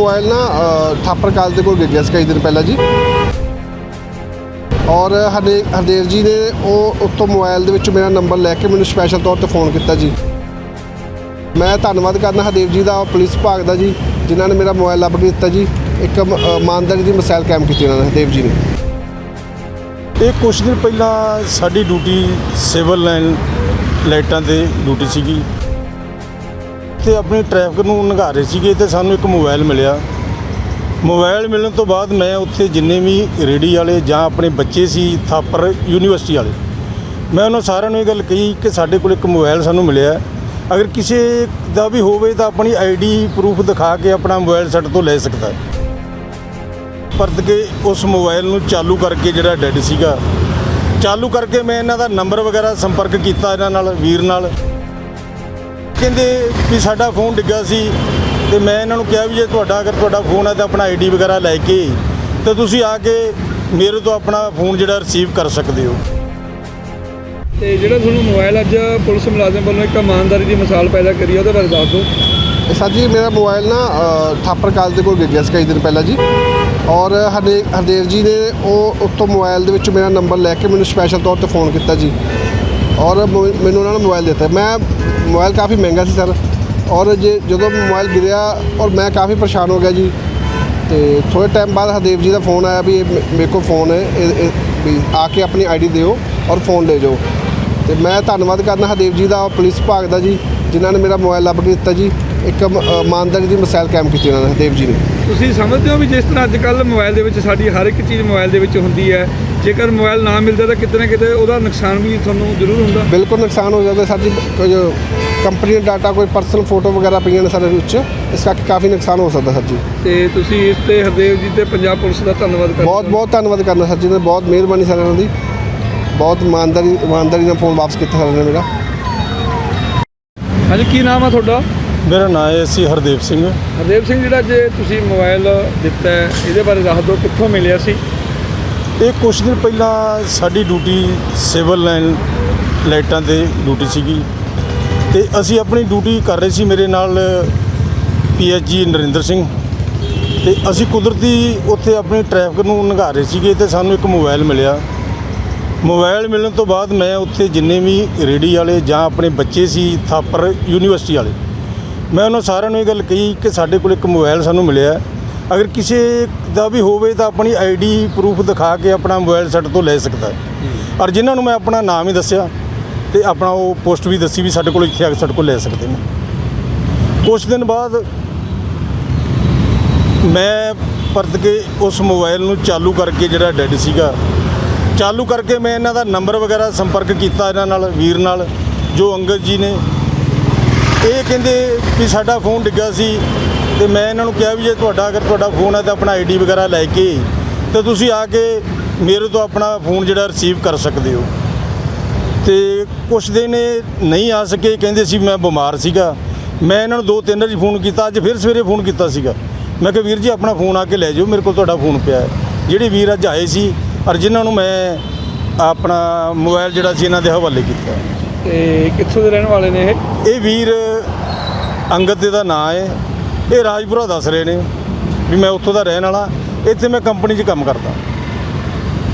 Mobile ਨਾ ਥਾਪਰ ਕਾਲ ਦੇ ਕੋਲ ਗਿਰ ਗਿਆ ਸੀ ਕਈ ਦਿਨ ਪਹਿਲਾਂ ਜੀ। ਔਰ ਹਰਦੇ ਹਰਦੇਵ ਜੀ ਨੇ ਉਹ ਉੱਤੋਂ ਮੋਬਾਈਲ ਦੇ ਵਿੱਚ ਮੇਰਾ ਨੰਬਰ ਲੈ ਕੇ ਮੈਨੂੰ ਸਪੈਸ਼ਲ ਤੌਰ ਤੇ ਫੋਨ ਕੀਤਾ ਜੀ। ਮੈਂ ਧੰਨਵਾਦ ਕਰਨਾ ਹਰਦੇਵ ਜੀ ਦਾ, ਪੁਲਿਸ ਵਿਭਾਗ ਦਾ ਜੀ, ਜਿਨ੍ਹਾਂ ਨੇ ਮੇਰਾ ਮੋਬਾਈਲ ਲੱਭ ਕੇ ਦਿੱਤਾ ਜੀ। ਇੱਕ ਇਮਾਨਦਾਰੀ ਦੀ ਮਿਸਾਲ ਕਾਇਮ ਕੀਤੀ ਉਹਨਾਂ ਨੇ, ਹਰਦੇਵ ਜੀ ਨੇ। ਇਹ ਕੁਝ ਦਿਨ ਪਹਿਲਾਂ ਸਾਡੀ ਡਿਊਟੀ ਸਿਵਲ ਲਾਈਨ ਲਾਈਟਾਂ ਤੇ ਡਿਊਟੀ ਸੀਗੀ। ਤੇ ਆਪਣੀ ਟ੍ਰੈਫਿਕ ਨੂੰ ਨਿਗਾਹ ਰਹੇ ਸੀਗੇ ਤੇ ਸਾਨੂੰ ਇੱਕ ਮੋਬਾਈਲ ਮਿਲਿਆ। ਮੋਬਾਈਲ ਮਿਲਣ ਤੋਂ ਬਾਅਦ ਮੈਂ ਉੱਥੇ ਜਿੰਨੇ ਵੀ ਰੇੜੀ ਵਾਲੇ ਜਾਂ ਆਪਣੇ ਬੱਚੇ ਸੀ, ਥਾਪਰ ਯੂਨੀਵਰਸਿਟੀ ਵਾਲੇ, ਮੈਂ ਉਹਨਾਂ ਸਾਰਿਆਂ ਨੂੰ ਇਹ ਗੱਲ ਕਹੀ ਕਿ ਸਾਡੇ ਕੋਲ ਇੱਕ ਮੋਬਾਈਲ ਸਾਨੂੰ ਮਿਲਿਆ। ਅਗਰ ਕਿਸੇ ਦਾ ਵੀ ਹੋਵੇ ਤਾਂ ਆਪਣੀ ਆਈਡੀ ਪ੍ਰੂਫ ਦਿਖਾ ਕੇ ਆਪਣਾ ਮੋਬਾਈਲ ਸਾਡੇ ਤੋਂ ਲੈ ਸਕਦਾ ਪਰਤ ਕੇ ਉਸ ਮੋਬਾਈਲ ਨੂੰ ਚਾਲੂ ਕਰਕੇ ਜਿਹੜਾ ਡੈਡ ਸੀਗਾ, ਚਾਲੂ ਕਰਕੇ ਮੈਂ ਇਹਨਾਂ ਦਾ ਨੰਬਰ ਵਗੈਰਾ ਸੰਪਰਕ ਕੀਤਾ ਇਹਨਾਂ ਨਾਲ, ਵੀਰ ਨਾਲ। ਕਹਿੰਦੇ ਵੀ ਸਾਡਾ ਫੋਨ ਡਿੱਗਾ ਸੀ ਤੇ ਮੈਂ ਇਹਨਾਂ ਨੂੰ ਕਿਹਾ ਵੀ ਜੇ ਤੁਹਾਡਾ ਅਗਰ ਤੁਹਾਡਾ ਫੋਨ ਹੈ ਤਾਂ ਆਪਣਾ ਆਈਡੀ ਵਗੈਰਾ ਲੈ ਕੇ ਤੇ ਤੁਸੀਂ ਆ ਕੇ ਮੇਰੇ ਤੋਂ ਆਪਣਾ ਫੋਨ ਜਿਹੜਾ ਰਿਸੀਵ ਕਰ ਸਕਦੇ ਹੋ। ਤੇ ਜਿਹੜਾ ਤੁਹਾਨੂੰ ਮੋਬਾਈਲ ਅੱਜ ਪੁਲਿਸ ਮੁਲਾਜ਼ਮ ਵੱਲੋਂ ਇੱਕ ਇਮਾਨਦਾਰੀ ਦੀ ਮਿਸਾਲ ਪੈਦਾ ਕਰੀ ਉਹਦੇ ਬਾਰੇ ਦੱਸ ਦਿਓ। ਸਰ ਜੀ ਮੇਰਾ ਮੋਬਾਈਲ ਨਾ ਥਾਪਰ ਕਾਲ ਦੇ ਕੋਲ ਗਿਰ ਗਿਆ ਸੀ ਕਈ ਦਿਨ ਪਹਿਲਾਂ ਜੀ। ਔਰ ਹਰਦੇ ਹਰਦੇਵ ਜੀ ਨੇ ਉਹ ਉੱਤੋਂ ਮੋਬਾਈਲ ਦੇ ਵਿੱਚ ਮੇਰਾ ਨੰਬਰ ਲੈ ਕੇ ਮੈਨੂੰ ਸਪੈਸ਼ਲ ਤੌਰ ਤੇ ਫੋਨ ਕੀਤਾ ਜੀ। ਔਰ ਮੋ- ਮੈਨੂੰ ਉਹਨਾਂ ਨੇ ਮੋਬਾਈਲ ਦਿੱਤਾ। ਮੈਂ ਮੋਬਾਈਲ ਕਾਫੀ ਮਹਿੰਗਾ ਸੀ, ਸਰ। ਔਰ ਜੇ, ਜਦੋਂ ਮੋਬਾਈਲ ਗਿਰਿਆ, ਔਰ ਮੈਂ ਕਾਫੀ ਪਰੇਸ਼ਾਨ ਹੋ ਗਿਆ ਜੀ। ਤੇ ਥੋੜੇ ਟਾਈਮ ਬਾਅਦ ਹਰਦੇਵ ਜੀ ਦਾ ਫੋਨ ਆਇਆ ਵੀ ਇਹ ਮੇ- ਮੇਰੇ ਕੋਲ ਫੋਨ ਹੈ, ਇਹ- ਵੀ ਆ ਕੇ ਆਪਣੀ ਆਈਡੀ ਦਿਓ ਔਰ ਫੋਨ ਲੈ ਜਾਓ। ਤੇ ਮੈਂ ਧੰਨਵਾਦ ਕਰਨਾ ਹਰਦੇਵ ਜੀ ਦਾ ਪੁਲਿਸ ਵਿਭਾਗ ਦਾ ਜੀ। ਜਿਨ੍ਹਾਂ ਨੇ ਮੇਰਾ ਮੋਬਾਈਲ ਲੱਭ ਕੇ ਦਿੱਤਾ ਜੀ ਇੱਕ ਇਮਾਨਦਾਰੀ ਦੀ ਮਿਸਾਲ ਕਾਇਮ ਕੀਤੀ ਉਹਨਾਂ ਨੇ ਹਰਦੇਵ ਜੀ ਨੇ। ਤੁਸੀਂ ਸਮਝਦੇ ਹੋ ਵੀ ਜਿਸ ਤਰ੍ਹਾਂ ਅੱਜ ਕੱਲ ਮੋਬਾਈਲ ਦੇ ਵਿੱਚ ਸਾਡੀ ਹਰ ਇੱਕ ਚੀਜ਼ ਮੋਬਾਈਲ ਦੇ ਵਿੱਚ ਹੁੰਦੀ ਹੈ ਜੇਕਰ ਮੋਬਾਈਲ ਨਾ ਮਿਲਦਾ ਤਾਂ ਕਿਤੇ ਨਾ ਕਿਤੇ ਉਹਦਾ ਨੁਕਸਾਨ ਵੀ ਤੁਹਾਨੂੰ ਜ਼ਰੂਰ ਹੁੰਦਾ। ਬਿਲਕੁਲ ਨੁਕਸਾਨ ਹੋ ਜਾਂਦਾ ਸਰ ਜੀ ਕੰਪਨੀ ਦਾ ਡਾਟਾ ਕੋਈ ਪਰਸਨਲ ਫੋਟੋ ਵਗੈਰਾ ਪਈਆਂ ਨੇ ਸਾਡੇ ਵਿੱਚ ਇਸ ਕਰਕੇ ਕਾਫੀ ਨੁਕਸਾਨ ਹੋ ਸਕਦਾ ਸਰ ਜੀ। ਤੇ ਤੁਸੀਂ ਇਸ ਤੇ ਹਰਦੇਵ ਜੀ ਤੇ ਪੰਜਾਬ ਪੁਲਿਸ ਦਾ ਧੰਨਵਾਦ ਕਰਦੇ ਬਹੁਤ। ਬਹੁਤ ਧੰਨਵਾਦ ਕਰਨਾ ਸਰ ਜੀ ਨੇ ਬਹੁਤ ਮਿਹਰਬਾਨੀ ਸਰ ਇਹਨਾਂ ਦੀ ਬਹੁਤ ਇਮਾਨਦਾਰੀ ਇਮਾਨਦਾਰੀ ਨਾਲ ਫੋਨ ਵਾਪਸ ਕੀਤਾ ਸਰ ਨੇ ਮੇਰਾ। ਹਾਂਜੀ ਕੀ ਨਾਮ ਆ ਤੁਹਾਡਾ? ਮੇਰਾ ਨਾਮ ਹੈ ਸੀ ਹਰਦੇਵ ਸਿੰਘ। ਹਰਦੇਵ ਸਿੰਘ ਜਿਹੜਾ ਜੇ ਤੁਸੀਂ ਮੋਬਾਈਲ ਦਿੱਤਾ ਹੈ ਇਹਦੇ ਬਾਰੇ ਦੱਸ ਦਿਓ ਕਿੱਥੋਂ ਮਿਲਿਆ ਸੀ? ਇਹ ਕੁਝ ਦਿਨ ਪਹਿਲਾਂ ਸਾਡੀ ਡਿਊਟੀ ਸਿਵਲ ਲਾਈਨ ਲਾਈਟਾਂ ਤੇ ਡਿਊਟੀ ਸੀਗੀ। ਤੇ ਅਸੀਂ ਆਪਣੀ ਡਿਊਟੀ ਕਰ ਰਹੇ ਸੀ ਮੇਰੇ ਨਾਲ ਪੀਐਚਜੀ ਨਰਿੰਦਰ ਸਿੰਘ। ਤੇ ਅਸੀਂ ਕੁਦਰਤੀ ਉੱਥੇ ਆਪਣੀ ਟ੍ਰੈਫਿਕ ਨੂੰ ਨਿਗਾਹ ਰਹੇ ਸੀਗੇ ਤੇ ਸਾਨੂੰ ਇੱਕ ਮੋਬਾਈਲ ਮਿਲਿਆ। ਮੋਬਾਈਲ ਮਿਲਣ ਤੋਂ ਬਾਅਦ ਮੈਂ ਉੱਥੇ ਜਿੰਨੇ ਵੀ ਰੇੜੀ ਵਾਲੇ ਜਾਂ ਆਪਣੇ ਬੱਚੇ ਸੀ ਥਾਪਰ ਯੂਨੀਵਰਸਿਟੀ ਵਾਲੇ ਮੈਂ ਉਹਨਾਂ ਸਾਰਿਆਂ ਨੂੰ ਇਹ ਗੱਲ ਕਹੀ ਕਿ ਸਾਡੇ ਕੋਲ ਇੱਕ ਮੋਬਾਈਲ ਸਾਨੂੰ ਮਿਲਿਆ। ਅਗਰ ਕਿਸੇ ਦਾ ਵੀ ਹੋਵੇ ਤਾਂ ਆਪਣੀ ਆਈਡੀ ਪ੍ਰੂਫ ਦਿਖਾ ਕੇ ਆਪਣਾ ਮੋਬਾਈਲ ਸਾਡੇ ਤੋਂ ਲੈ ਸਕਦਾ ਔਰ ਜਿਨ੍ਹਾਂ ਨੂੰ ਮੈਂ ਆਪਣਾ ਨਾਮ ਹੀ ਦੱਸਿਆ ਤੇ ਆਪਣਾ ਉਹ ਪੋਸਟ ਵੀ ਦੱਸੀ ਵੀ ਸਾਡੇ ਕੋਲ ਇੱਥੇ ਆ ਕੇ ਸਾਡੇ ਕੋਲ ਲੈ ਸਕਦੇ ਨੇ। ਕੁਛ ਦਿਨ ਬਾਅਦ ਮੈਂ ਪਰਤ ਕੇ ਉਸ ਮੋਬਾਈਲ ਨੂੰ ਚਾਲੂ ਕਰਕੇ ਜਿਹੜਾ ਡੈਡ ਸੀਗਾ ਚਾਲੂ ਕਰਕੇ ਮੈਂ ਇਹਨਾਂ ਦਾ ਨੰਬਰ ਵਗੈਰਾ ਸੰਪਰਕ ਕੀਤਾ ਇਹਨਾਂ ਨਾਲ, ਵੀਰ ਨਾਲ, ਜੋ ਅੰਗਦ ਜੀ ਨੇ। ਇਹ ਕਹਿੰਦੇ ਵੀ ਸਾਡਾ ਫੋਨ ਡਿੱਗਾ ਸੀ ਤੇ ਮੈਂ ਇਹਨਾਂ ਨੂੰ ਕਿਹਾ ਵੀ ਜੇ ਤੁਹਾਡਾ, ਅਗਰ ਤੁਹਾਡਾ ਫੋਨ ਹੈ ਤਾਂ ਆਪਣਾ ਆਈਡੀ ਵਗੈਰਾ ਲੈ ਕੇ ਤੇ ਤੁਸੀਂ ਆ ਕੇ ਮੇਰੇ ਤੋਂ ਆਪਣਾ ਫੋਨ ਜਿਹੜਾ ਰਿਸੀਵ ਕਰ ਸਕਦੇ ਹੋ। ਤੇ ਕੁਛ ਦਿਨ ਇਹ ਨਹੀਂ ਆ ਸਕੇ, ਕਹਿੰਦੇ ਸੀ ਮੈਂ ਬਿਮਾਰ ਸੀਗਾ। ਮੈਂ ਇਹਨਾਂ ਨੂੰ ਦੋ ਤਿੰਨ ਵਾਰੀ ਫੋਨ ਕੀਤਾ, ਅੱਜ ਫਿਰ ਸਵੇਰੇ ਫੋਨ ਕੀਤਾ ਸੀਗਾ। ਮੈਂ ਕਿਹਾ, ਵੀਰ ਜੀ ਆਪਣਾ ਫੋਨ ਆ ਕੇ ਲੈ ਜਾਓ ਮੇਰੇ ਕੋਲ ਤੁਹਾਡਾ ਫੋਨ ਪਿਆ ਹੈ। ਜਿਹੜੇ ਵੀਰ ਅੱਜ ਆਏ ਸੀ ਔਰ ਜਿਨ੍ਹਾਂ ਨੂੰ ਮੈਂ ਆਪਣਾ ਮੋਬਾਈਲ ਜਿਹੜਾ ਸੀ ਇਹਨਾਂ ਦੇ ਹਵਾਲੇ ਕੀਤਾ। ਤੇ ਕਿੱਥੋਂ ਦੇ ਰਹਿਣ ਵਾਲੇ ਨੇ ਇਹ? ਇਹ ਵੀਰ ਅੰਗਦ ਦੇ ਦਾ ਨਾਂ ਹੈ ਇਹ ਰਾਜਪੁਰਾ ਦੱਸ ਰਹੇ ਨੇ ਵੀ ਮੈਂ ਉੱਥੋਂ ਦਾ ਰਹਿਣ ਵਾਲਾ। ਇੱਥੇ ਮੈਂ ਕੰਪਨੀ 'ਚ ਕੰਮ ਕਰਦਾ।